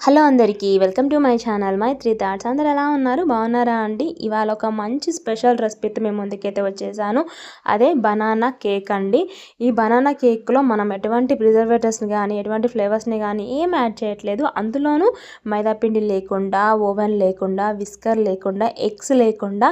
Hello అందరికీ welcome to my channel. My three thoughts. అందరు ఎలా ఉన్నారు? బాగున్నారా అండి? ఇవాళ ఒక మంచి స్పెషల్ రెసిపీతో మేము ముందుకైతే వచ్చేసాను. అదే బనానా కేక్ అండి. ఈ బనానా కేక్లో మనం ఎటువంటి ప్రిజర్వేటర్స్ని కానీ ఎటువంటి ఫ్లేవర్స్ని కానీ ఏం యాడ్ చేయట్లేదు. అందులోనూ మైదాపిండి లేకుండా ఓవెన్ లేకుండా విస్కర్ లేకుండా ఎగ్స్ లేకుండా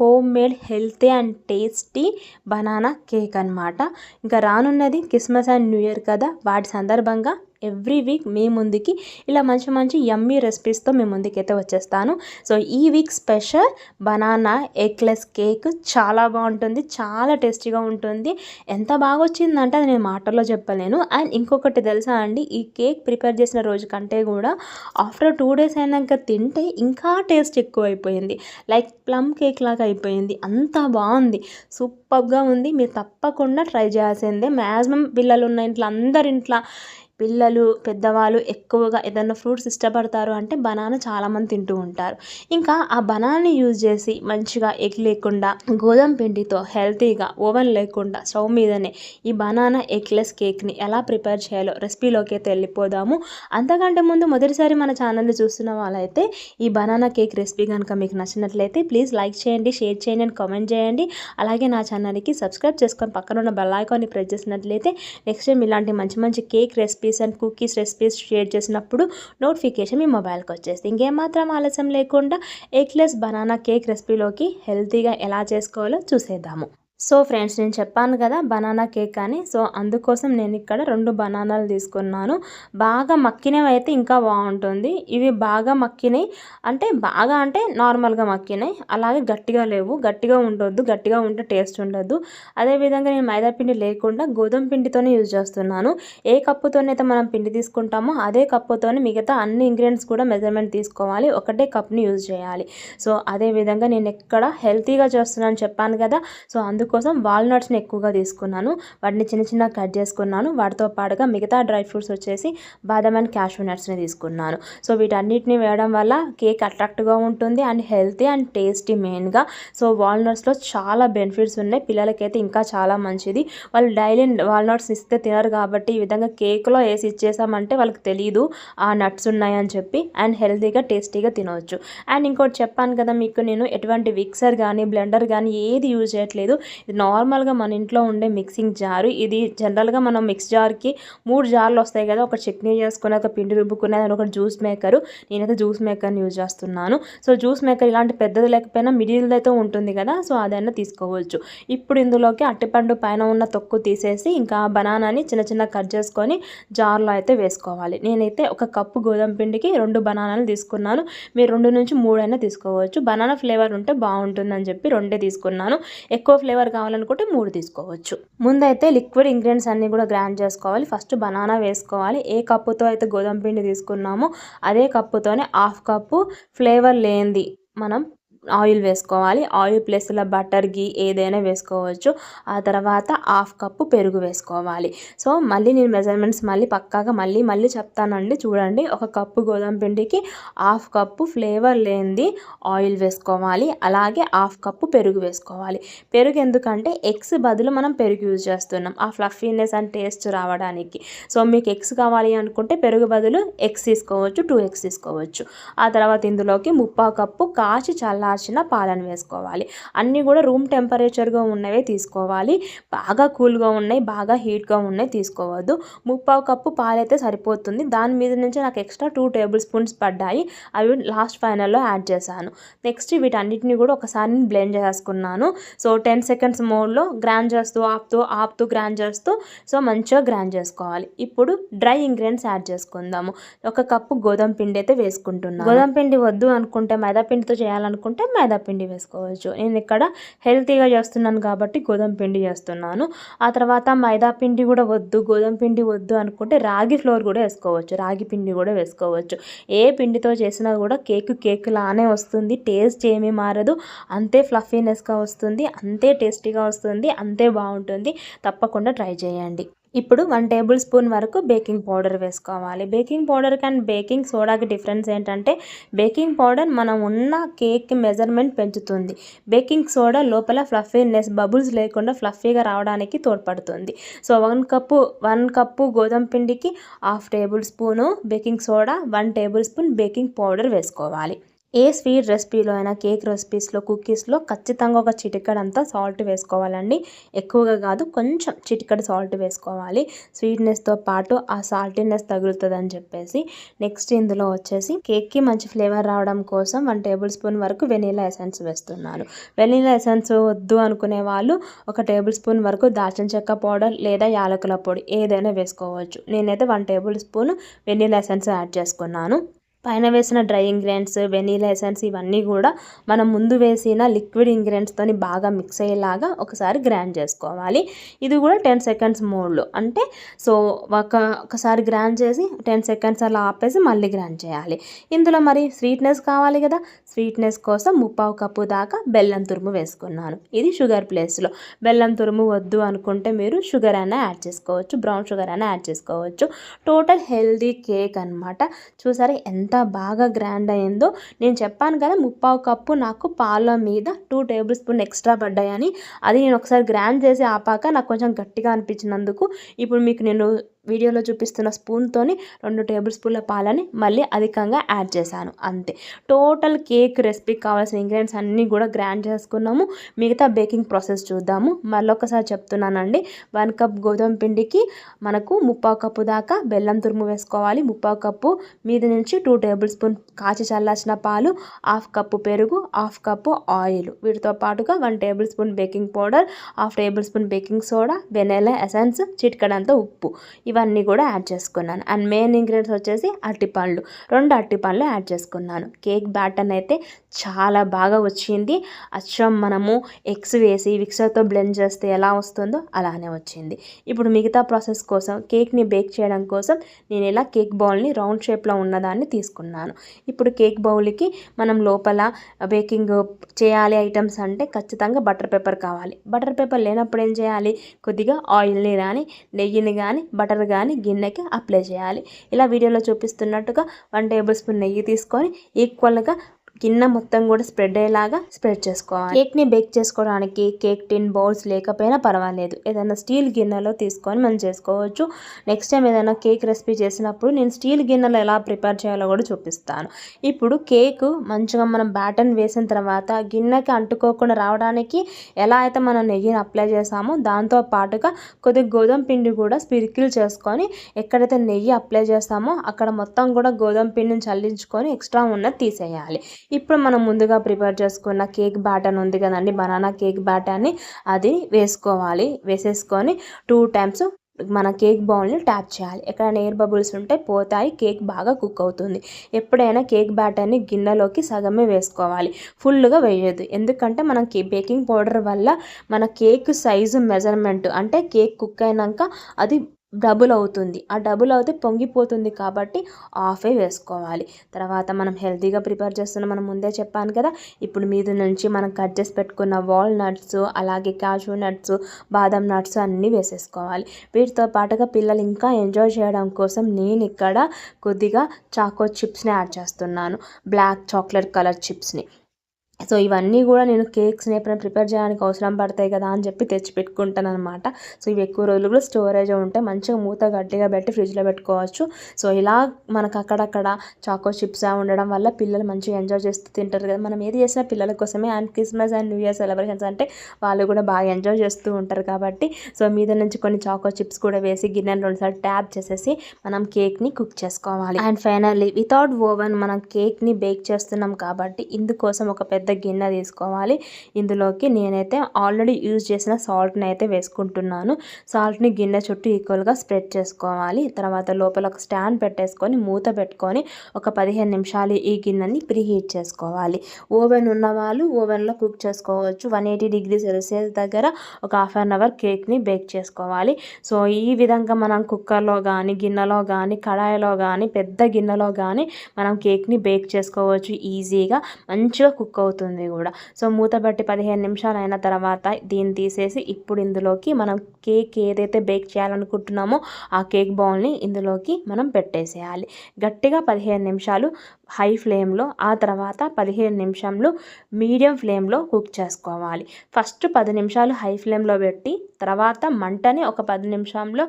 home made healthy and tasty banana cake అనమాట ఇంకా రానున్నది క్రిస్మస్ అండ్ న్యూ ఇయర్ కదా వాటి సందర్భంగా ఎవ్రీ వీక్ మీ ముందుకి ఇలా మంచి మంచి యమ్మీ రెసిపీస్తో మీ ముందుకైతే వచ్చేస్తాను. సో ఈ week special banana eggless cake చాలా బాగుంటుంది చాలా టేస్టీగా ఉంటుంది. ఎంత బాగా వచ్చిందంటే అది నేను మాటల్లో చెప్పలేను. అండ్ ఇంకొకటి తెలుసా అండి ఈ కేక్ ప్రిపేర్ చేసిన రోజు కంటే కూడా ఆఫ్టర్ టూ డేస్ అయినాక తింటే ఇంకా టేస్ట్ ఎక్కువ అయిపోయింది లైక్ ప్లమ్ కేక్ లాగా అయిపోయింది. అంత బాగుంది. సూపర్గా ఉంది. మీరు తప్పకుండా ట్రై చేయాల్సిందే. మ్యాక్సిమం పిల్లలు ఉన్న ఇంట్లో అందరి ఇంట్లో పిల్లలు పెద్దవాళ్ళు ఎక్కువగా ఏదైనా ఫ్రూట్స్ ఇష్టపడతారు అంటే బనానా చాలామంది తింటూ ఉంటారు. ఇంకా ఆ బనానాని యూజ్ చేసి మంచిగా ఎగ్ లేకుండా గోధుమ పిండితో హెల్తీగా ఓవెన్ లేకుండా స్టవ్ మీదనే ఈ బనానా ఎగ్లెస్ కేక్ని ఎలా ప్రిపేర్ చేయాలో రెసిపీలోకి అయితే వెళ్ళిపోదాము. అంతకంటే ముందు మొదటిసారి మన ఛానల్ని చూస్తున్న వాళ్ళైతే ఈ బనానా కేక్ రెసిపీ కనుక మీకు నచ్చినట్లయితే ప్లీజ్ లైక్ చేయండి షేర్ చేయండి అండ్ కామెంట్ చేయండి. అలాగే నా ఛానల్కి సబ్స్క్రైబ్ చేసుకొని పక్కన ఉన్న బెల్ ఐకాన్ని ప్రెస్ చేసినట్లయితే నెక్స్ట్ టైం ఇలాంటి మంచి మంచి cake recipe recipes and cookies recipes share చేసినప్పుడు నోటిఫికేషన్ మీ మొబైల్కి వచ్చేస్తుంది ఇంకేమాత్రం ఆలస్యం లేకుండా ఎగ్లెస్ బనానా కేక్ రెసిపీలోకి హెల్తీగా ఎలా చేసుకోవాలో చూసేద్దాము. సో ఫ్రెండ్స్ నేను చెప్పాను కదా బనానా కేక్ అని. సో అందుకోసం నేను ఇక్కడ రెండు బనానాలు తీసుకున్నాను. బాగా మక్కినవి అయితే ఇంకా బాగుంటుంది. ఇవి బాగా మక్కినాయి అంటే బాగా అంటే నార్మల్గా మక్కినాయి అలాగే గట్టిగా లేవు. గట్టిగా ఉండొద్దు గట్టిగా ఉంటే టేస్ట్ ఉండొద్దు అదేవిధంగా నేను మైదా పిండి లేకుండా గోధుమ పిండితోనే యూజ్ చేస్తున్నాను. ఏ కప్పుతోనైతే మనం పిండి తీసుకుంటామో అదే కప్పుతోనే మిగతా అన్ని ఇంగ్రీడియంట్స్ కూడా మెజర్మెంట్ తీసుకోవాలి. ఒకటే కప్ని యూజ్ చేయాలి. సో అదేవిధంగా నేను ఎక్కడ హెల్తీగా చేస్తున్నాను చెప్పాను కదా. సో అందుకు కోసం వాల్నట్స్ని ఎక్కువగా తీసుకున్నాను. వాటిని చిన్న చిన్న కట్ చేసుకున్నాను. వాటితో పాటుగా మిగతా డ్రై ఫ్రూట్స్ వచ్చేసి బాదం అండ్ క్యాషూ నట్స్ని తీసుకున్నాను. సో వీటన్నిటిని వేయడం వల్ల కేక్ అట్రాక్ట్గా ఉంటుంది అండ్ హెల్తీ అండ్ టేస్టీ మెయిన్గా. సో వాల్నట్స్లో చాలా బెనిఫిట్స్ ఉన్నాయి. పిల్లలకైతే ఇంకా చాలా మంచిది. వాళ్ళు డైలీ వాల్నట్స్ ఇస్తే తినరు కాబట్టి ఈ విధంగా కేక్లో వేసి ఇచ్చేసామంటే వాళ్ళకి తెలియదు ఆ నట్స్ ఉన్నాయని చెప్పి అండ్ హెల్తీగా టేస్టీగా తినవచ్చు అండ్ ఇంకోటి చెప్పాను కదా మీకు నేను ఎటువంటి మిక్సర్ కానీ బ్లెండర్ కానీ ఏది యూజ్ చేయట్లేదు. ఇది నార్మల్గా మన ఇంట్లో ఉండే మిక్సింగ్ జారు. ఇది జనరల్గా మనం మిక్స్ జార్కి మూడు జార్లు వస్తాయి కదా ఒక చట్నీ చేసుకునే ఒక పిండి రుబ్బుకునే ఒక జ్యూస్ మేకరు. నేనైతే జ్యూస్ మేకర్ని యూజ్ చేస్తున్నాను. సో జ్యూస్ మేకర్ ఇలాంటి పెద్దది లేకపోయినా మిడిల్దైతే అయితే ఉంటుంది కదా సో అదైనా తీసుకోవచ్చు. ఇప్పుడు ఇందులోకి అట్టిపండు పైన ఉన్న తొక్కు తీసేసి ఇంకా బనానాని చిన్న చిన్న కట్ చేసుకొని జార్లో అయితే వేసుకోవాలి. నేనైతే ఒక కప్పు గోధుమ పిండికి రెండు బనానాలు తీసుకున్నాను. మీరు రెండు నుంచి మూడైనా తీసుకోవచ్చు. బనానా ఫ్లేవర్ ఉంటే బాగుంటుందని చెప్పి రెండే తీసుకున్నాను. ఎక్కువ ఫ్లేవర్ కావాలనుకుంటే మూడు తీసుకోవచ్చు. ముందైతే లిక్విడ్ ఇంగ్రీడియంట్స్ అన్నీ కూడా గ్రైండ్ చేసుకోవాలి. ఫస్ట్ బనానా వేసుకోవాలి. ఏ కప్పుతో అయితే గోధుమ పిండి తీసుకున్నామో అదే కప్పుతోనే హాఫ్ కప్పు ఫ్లేవర్ లేనిది మనం ఆయిల్ వేసుకోవాలి. ఆయిల్ ప్లస్లో బటర్ గీ ఏదైనా వేసుకోవచ్చు. ఆ తర్వాత హాఫ్ కప్పు పెరుగు వేసుకోవాలి. సో మళ్ళీ నేను మెజర్మెంట్స్ మళ్ళీ పక్కాగా మళ్ళీ మళ్ళీ చెప్తానండి. చూడండి ఒక కప్పు గోధుమ పిండికి హాఫ్ కప్పు ఫ్లేవర్ లేనిది ఆయిల్ వేసుకోవాలి. అలాగే హాఫ్ కప్పు పెరుగు వేసుకోవాలి. పెరుగు ఎందుకంటే ఎగ్స్ బదులు మనం పెరుగు యూజ్ చేస్తున్నాం. ఆ ఫ్లఫీనెస్ అండ్ టేస్ట్ రావడానికి. సో మీకు ఎగ్స్ కావాలి అనుకుంటే పెరుగు బదులు ఎగ్స్ తీసుకోవచ్చు టూ ఎగ్స్ తీసుకోవచ్చు. ఆ తర్వాత ఇందులోకి ముప్పా కప్పు కాచి చల్ల కాచిన పాలను వేసుకోవాలి. అన్నీ కూడా రూమ్ టెంపరేచర్గా ఉన్నవే తీసుకోవాలి. బాగా కూల్గా ఉన్నాయి బాగా హీట్గా ఉన్నాయి తీసుకోవద్దు. ముప్పావు కప్పు పాలైతే సరిపోతుంది. దాని మీద నుంచి నాకు ఎక్స్ట్రా టూ టేబుల్ స్పూన్స్ పడ్డాయి. అవి లాస్ట్ ఫైనల్లో యాడ్ చేశాను. నెక్స్ట్ వీటన్నిటిని కూడా ఒకసారి బ్లెండ్ చేసుకున్నాను. సో టెన్ సెకండ్స్ మోడ్లో గ్రాండ్ చేస్తూ ఆపుతూ ఆపుతూ గ్రాండ్ చేస్తూ సో మంచిగా గ్రాండ్ చేసుకోవాలి. ఇప్పుడు డ్రై ఇంగ్రీడియంట్స్ యాడ్ చేసుకుందాము. ఒక కప్పు గోధుమ పిండి అయితే వేసుకుంటున్నాను. గోధుమ పిండి వద్దు అనుకుంటే మైదా పిండితో చేయాలనుకుంటే కావాలంటే మైదా పిండి వేసుకోవచ్చు. నేను ఇక్కడ హెల్తీగా చేస్తున్నాను కాబట్టి గోధుమ పిండి చేస్తున్నాను. ఆ తర్వాత మైదా పిండి కూడా వద్దు గోధుమ పిండి వద్దు అనుకుంటే రాగి ఫ్లోర్ కూడా వేసుకోవచ్చు. రాగి పిండి కూడా వేసుకోవచ్చు. ఏ పిండితో చేసినా కూడా కేక్ కేక్ లానే వస్తుంది టేస్ట్ ఏమీ మారదు. అంతే ఫ్లఫీనెస్గా వస్తుంది అంతే టేస్టీగా వస్తుంది అంతే బాగుంటుంది. తప్పకుండా ట్రై చేయండి. ఇప్పుడు వన్ టేబుల్ స్పూన్ వరకు బేకింగ్ పౌడర్ వేసుకోవాలి. బేకింగ్ పౌడర్ అండ్ బేకింగ్ సోడాకి డిఫరెన్స్ ఏంటంటే బేకింగ్ పౌడర్ మనం ఉన్న కేక్ మెజర్మెంట్ పెంచుతుంది. బేకింగ్ సోడా లోపల ఫ్లఫీనెస్ బబుల్స్ లేకుండా ఫ్లఫీగా రావడానికి తోడ్పడుతుంది. So one cup one cup గోధుమ పిండికి half tablespoon baking soda one tablespoon baking powder వేసుకోవాలి. ఏ స్వీట్ రెసిపీలో అయినా కేక్ రెసిపీస్లో కుకీస్లో ఖచ్చితంగా ఒక చిటికడంతా సాల్ట్ వేసుకోవాలండి. ఎక్కువగా కాదు కొంచెం చిటికడ సాల్ట్ వేసుకోవాలి. స్వీట్నెస్తో పాటు ఆ సాల్టీనెస్ తగులుతుంది అని చెప్పేసి. నెక్స్ట్ ఇందులో వచ్చేసి కేక్కి మంచి ఫ్లేవర్ రావడం కోసం వన్ టేబుల్ స్పూన్ వరకు వెనీలా ఎసెన్స్ వేస్తున్నాను వెనీలా ఎసెన్స్ వద్దు అనుకునే వాళ్ళు ఒక టేబుల్ స్పూన్ వరకు దాల్చిన చెక్క పౌడర్ లేదా యాలకుల పొడి ఏదైనా వేసుకోవచ్చు. నేనైతే one tablespoon vanilla essence add చేసుకున్నాను. పైన వేసిన డ్రై ఇంగ్రీడియంట్స్ వెనీలా ఎసెన్స్ ఇవన్నీ కూడా మనం ముందు వేసిన లిక్విడ్ ఇంగ్రీడియంట్స్తో బాగా మిక్స్ అయ్యేలాగా ఒకసారి గ్రైండ్ చేసుకోవాలి. ఇది కూడా టెన్ సెకండ్స్ మోడ్లో. అంటే సో ఒక ఒకసారి గ్రైండ్ చేసి టెన్ సెకండ్స్ అలా ఆపేసి మళ్ళీ గ్రైండ్ చేయాలి. ఇందులో మరి స్వీట్నెస్ కావాలి కదా. స్వీట్నెస్ కోసం ముప్పావు కప్పు దాకా బెల్లం తురుము వేసుకున్నాను. ఇది షుగర్ ప్లేస్లో. బెల్లం తురుము వద్దు అనుకుంటే మీరు షుగర్ అయినా యాడ్ చేసుకోవచ్చు. బ్రౌన్ షుగర్ అయినా యాడ్ చేసుకోవచ్చు. టోటల్ హెల్దీ కేక్ అనమాట చూసారా ఎంత ఎంత బాగా గ్రాండ్ అయిందో నేను చెప్పాను కదా ముప్పావు కప్పు నాకు పాల మీద టూ టేబుల్ స్పూన్ ఎక్స్ట్రా పడ్డాయని. అది నేను ఒకసారి గ్రాండ్ చేసి ఆపాక నాకు కొంచెం గట్టిగా అనిపించినందుకు ఇప్పుడు మీకు నేను వీడియోలో చూపిస్తున్న స్పూన్తోని రెండు టేబుల్ స్పూన్ల పాలని మళ్ళీ అధికంగా యాడ్ చేశాను అంతే. టోటల్ కేక్ రెసిపీకి కావాల్సిన ఇంగ్రీడియంట్స్ అన్నీ కూడా గ్రాండ్ చేసుకున్నాము. మిగతా బేకింగ్ ప్రాసెస్ చూద్దాము. మళ్ళీ ఒకసారి చెప్తున్నానండి వన్ కప్ గోధుమ పిండికి మనకు ముప్పావు కప్పు దాకా బెల్లం తురుము వేసుకోవాలి. ముప్పావు కప్పు మీద నుంచి టూ టేబుల్ స్పూన్ కాచి చల్లార్చిన పాలు హాఫ్ కప్పు పెరుగు హాఫ్ కప్పు ఆయిల్ వీటితో పాటుగా one tablespoon baking powder half tablespoon baking soda vanilla essence చిటికడంత ఉప్పు. ఇవన్నీ కూడా యాడ్ చేసుకున్నాను. అండ్ మెయిన్ ఇంగ్రీడియంట్స్ వచ్చేసి అరటిపండ్లు రెండు అరటిపండ్లు యాడ్ చేసుకున్నాను. కేక్ బ్యాటర్ అయితే చాలా బాగా వచ్చింది. అచ్చం మనము ఎగ్స్ వేసి మిక్సర్తో బ్లెండ్ చేస్తే ఎలా వస్తుందో అలానే వచ్చింది. ఇప్పుడు మిగతా ప్రాసెస్ కోసం కేక్ని బేక్ చేయడం కోసం నేను ఇలా కేక్ బౌల్ని రౌండ్ షేప్లో ఉన్నదాన్ని తీసుకున్నాను. ఇప్పుడు కేక్ బౌల్కి మనం లోపల బేకింగ్ చేయాలి ఐటమ్స్ అంటే ఖచ్చితంగా బటర్ పేపర్ కావాలి. బటర్ పేపర్ లేనప్పుడు ఏం చేయాలి? కొద్దిగా ఆయిల్ని కానీ నెయ్యిని కానీ బటర్ వాటర్ కానీ గిన్నెకి అప్లై చేయాలి. ఇలా వీడియోలో చూపిస్తున్నట్టుగా వన్ టేబుల్ స్పూన్ నెయ్యి తీసుకొని ఈక్వల్గా గిన్నె మొత్తం కూడా స్ప్రెడ్ అయ్యేలాగా స్ప్రెడ్ చేసుకోవాలి. కేక్ని బేక్ చేసుకోవడానికి కేక్ టిన్ బౌల్స్ లేకపోయినా పర్వాలేదు. ఏదైనా స్టీల్ గిన్నెలో తీసుకొని మనం చేసుకోవచ్చు. నెక్స్ట్ టైం ఏదైనా కేక్ రెసిపీ చేసినప్పుడు నేను స్టీల్ గిన్నెలో ఎలా ప్రిపేర్ చేయాలో కూడా చూపిస్తాను. ఇప్పుడు కేక్ మంచిగా మనం బ్యాటన్ వేసిన తర్వాత గిన్నెకి అంటుకోకుండా రావడానికి ఎలా అయితే మనం నెయ్యిని అప్లై చేసామో దాంతో పాటుగా కొద్దిగా గోధుమ పిండి కూడా స్పిరికిల్ చేసుకొని ఎక్కడైతే నెయ్యి అప్లై చేస్తామో అక్కడ మొత్తం కూడా గోధుమ పిండిని చల్లించుకొని ఎక్స్ట్రా ఉన్నది తీసేయాలి. ఇప్పుడు మనం ముందుగా ప్రిపేర్ చేసుకున్న కేక్ బ్యాటర్ ఉంది కదండి బనానా కేక్ బ్యాటర్ని అది వేసుకోవాలి. వేసేసుకొని టూ టైమ్స్ మన కేక్ బౌల్ని ట్యాప్ చేయాలి. ఎక్కడైనా ఎయిర్ బబుల్స్ ఉంటే పోతాయి కేక్ బాగా కుక్ అవుతుంది. ఎప్పుడైనా కేక్ బ్యాటర్ని గిన్నెలోకి సగమే వేసుకోవాలి. ఫుల్గా వేయద్దు. ఎందుకంటే మనం బేకింగ్ పౌడర్ వల్ల మన కేక్ సైజు మెజర్మెంట్ అంటే కేక్ కుక్ అయినాక అది డబుల్ అవుతుంది. ఆ డబుల్ అవుతే పొంగిపోతుంది కాబట్టి ఆఫే వేసుకోవాలి. తర్వాత మనం హెల్తీగా ప్రిపేర్ చేస్తున్న మనం ముందే చెప్పాను కదా ఇప్పుడు మీద నుంచి మనం కట్ చేసి పెట్టుకున్న వాల్నట్స్ అలాగే క్యాషూ నట్స్ బాదం నట్స్ అన్నీ వేసేసుకోవాలి. వీటితో పాటుగా పిల్లలు ఇంకా ఎంజాయ్ చేయడం కోసం నేను ఇక్కడ కొద్దిగా చాకో చిప్స్ని యాడ్ చేస్తున్నాను. బ్లాక్ చాక్లెట్ కలర్ చిప్స్ని. సో ఇవన్నీ కూడా నేను కేక్స్ని ఎప్పుడైనా ప్రిపేర్ చేయడానికి అవసరం పడతాయి కదా అని చెప్పి తెచ్చి పెట్టుకుంటాను అనమాట సో ఇవి ఎక్కువ రోజులు కూడా స్టోరేజ్ ఉంటే మంచిగా మూత గట్టిగా పెట్టి ఫ్రిడ్జ్లో పెట్టుకోవచ్చు. సో ఇలా మనకు అక్కడక్కడ చాకో చిప్స్ ఉండడం వల్ల పిల్లలు మంచిగా ఎంజాయ్ చేస్తూ తింటారు కదా. మనం ఏది చేసినా పిల్లల కోసమే and Christmas and new year celebrations అంటే వాళ్ళు కూడా బాగా ఎంజాయ్ చేస్తూ ఉంటారు కాబట్టి. సో మీద నుంచి కొన్ని చాకో చిప్స్ కూడా వేసి గిన్నెను రెండుసార్లు ట్యాప్ చేసేసి మనం కేక్ని కుక్ చేసుకోవాలి. అండ్ ఫైనల్లీ వితౌట్ ఓవెన్ మనం కేక్ని బేక్ చేస్తున్నాం కాబట్టి ఇందుకోసం ఒక పెద్ద పెద్ద గిన్నె తీసుకోవాలి. ఇందులోకి నేనైతే ఆల్రెడీ యూజ్ చేసిన సాల్ట్ని అయితే వేసుకుంటున్నాను. సాల్ట్ని గిన్నె చుట్టూ ఈక్వల్గా స్ప్రెడ్ చేసుకోవాలి. తర్వాత లోపల ఒక స్టాండ్ పెట్టేసుకొని మూత పెట్టుకొని ఒక పదిహేను నిమిషాలు ఈ గిన్నెని ప్రీహీట్ చేసుకోవాలి. ఓవెన్ ఉన్న వాళ్ళు ఓవెన్లో కుక్ చేసుకోవచ్చు. వన్ ఎయిటీ డిగ్రీ సెల్సియస్ దగ్గర ఒక హాఫ్ అన్ అవర్ కేక్ని బేక్ చేసుకోవాలి. సో ఈ విధంగా మనం కుక్కర్లో కానీ గిన్నెలో కానీ కడాయిలో కానీ పెద్ద గిన్నెలో కానీ మనం కేక్ని బేక్ చేసుకోవచ్చు. ఈజీగా మంచిగా కుక్ అవుతుంది. అయిపోతుంది కూడా. సో మూత పదిహేను నిమిషాలు అయిన తర్వాత దీన్ని తీసేసి ఇప్పుడు ఇందులోకి మనం కేక్ ఏదైతే బేక్ చేయాలనుకుంటున్నామో ఆ కేక్ బౌల్ని ఇందులోకి మనం పెట్టేసేయాలి. గట్టిగా పదిహేను నిమిషాలు హై ఫ్లేమ్లో ఆ తర్వాత పదిహేను నిమిషంలో మీడియం ఫ్లేమ్లో కుక్ చేసుకోవాలి. ఫస్ట్ పది నిమిషాలు హై ఫ్లేమ్లో పెట్టి తర్వాత మంటని ఒక పది నిమిషంలో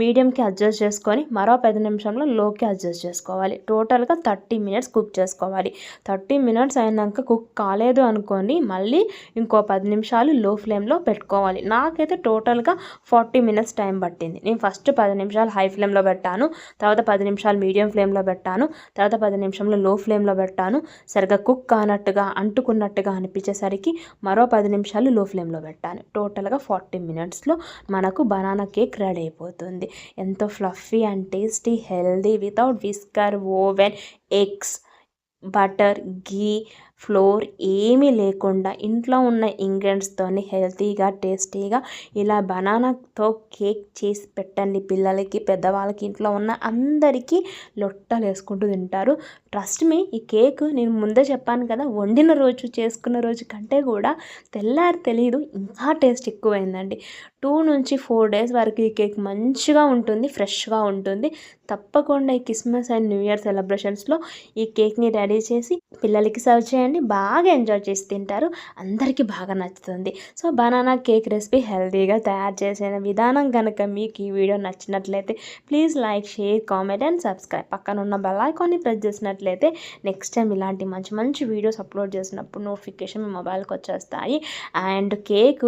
మీడియంకి అడ్జస్ట్ చేసుకొని మరో పది నిమిషంలో లోకి అడ్జస్ట్ చేసుకోవాలి. టోటల్గా థర్టీ మినిట్స్ కుక్ చేసుకోవాలి. థర్టీ మినిట్స్ అయినాక కుక్ కాలేదు అనుకోండి మళ్ళీ ఇంకో పది నిమిషాలు లో ఫ్లేమ్లో పెట్టుకోవాలి. నాకైతే టోటల్గా ఫార్టీ మినిట్స్ టైం పట్టింది. నేను ఫస్ట్ పది నిమిషాలు హై ఫ్లేమ్లో పెట్టాను తర్వాత పది నిమిషాలు మీడియం ఫ్లేమ్లో పెట్టాను తర్వాత పది నిమిషంలో లో ఫ్లేమ్లో పెట్టాను. సరిగ్గా కుక్ కానట్టుగా అంటుకున్నట్టుగా అనిపించేసరికి మరో పది నిమిషాలు లో ఫ్లేమ్లో పెట్టాను. టోటల్గా ఫార్టీ మినిట్స్లో మనకు బనానా కేక్ రెడీ అయిపోతుంది. ఎంతో fluffy and tasty healthy without whisker oven eggs butter ghee flour ఏమీ లేకుండా ఇంట్లో ఉన్న ఇంగ్రీడియంట్స్తోని హెల్తీగా టేస్టీగా ఇలా బనానాతో కేక్ చేసి పెట్టండి. పిల్లలకి పెద్దవాళ్ళకి ఇంట్లో ఉన్న అందరికీ లొట్టలు వేసుకుంటూ తింటారు. ట్రస్ట్ మీ ఈ కేక్ నేను ముందే చెప్పాను కదా వండిన రోజు చేసుకున్న రోజు కంటే కూడా తెల్లారి తెలియదు ఇంకా టేస్ట్ ఎక్కువైందండి. టూ నుంచి ఫోర్ డేస్ వరకు ఈ కేక్ మంచిగా ఉంటుంది ఫ్రెష్గా ఉంటుంది. తప్పకుండా ఈ క్రిస్మస్ అండ్ న్యూ ఇయర్ సెలబ్రేషన్స్లో ఈ కేక్ని రెడీ చేసి పిల్లలకి సర్వ్ చేయండి. బాగా ఎంజాయ్ చేసి తింటారు. అందరికీ బాగా నచ్చుతుంది. సో బనానా కేక్ రెసిపీ హెల్తీగా తయారు చేసిన విధానం కనుక మీకు ఈ వీడియో నచ్చినట్లయితే please like share comment and subscribe. పక్కన ఉన్న బెల్ ఐకాన్ని ప్రెస్ చేసినట్లయితే నెక్స్ట్ టైం ఇలాంటి మంచి మంచి వీడియోస్ అప్లోడ్ చేసినప్పుడు నోటిఫికేషన్ మీ మొబైల్కి వచ్చేస్తాయి. అండ్ కేక్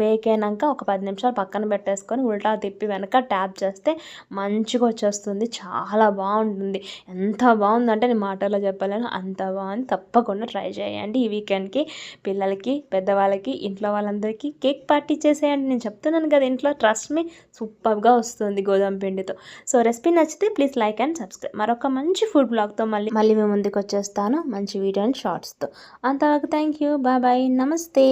బేక్ అయినాక ఒక పది నిమిషాలు పక్కన పెట్టేసుకొని ఉల్టా తిప్పి వెనక ట్యాప్ చేస్తే మంచిగా వచ్చేస్తుంది. చాలా బాగుంటుంది. ఎంత బాగుందంటే నేను మాటల్లో చెప్పలేను. అంత బాగుంది. తప్పకుండా ట్రై చేయండి ఈ వీకెండ్కి. పిల్లలకి పెద్దవాళ్ళకి ఇంట్లో వాళ్ళందరికీ కేక్ పార్టీ చేసేయండి. నేను చెప్తున్నాను కదా ఇంట్లో ట్రస్ట్ మీ సూపర్గా వస్తుంది గోధుమ పిండితో. సో రెసిపీ నచ్చితే ప్లీజ్ లైక్ అండ్ సబ్స్క్రైబ్. మరొక మంచి ఫుడ్ బ్లాగ్తో మళ్ళీ మళ్ళీ మేము ముందుకు వచ్చేస్తాను మంచి వీడియో అండ్ షార్ట్స్తో. అంతవరకు థ్యాంక్ యూ బాయ్ బాయ్. నమస్తే.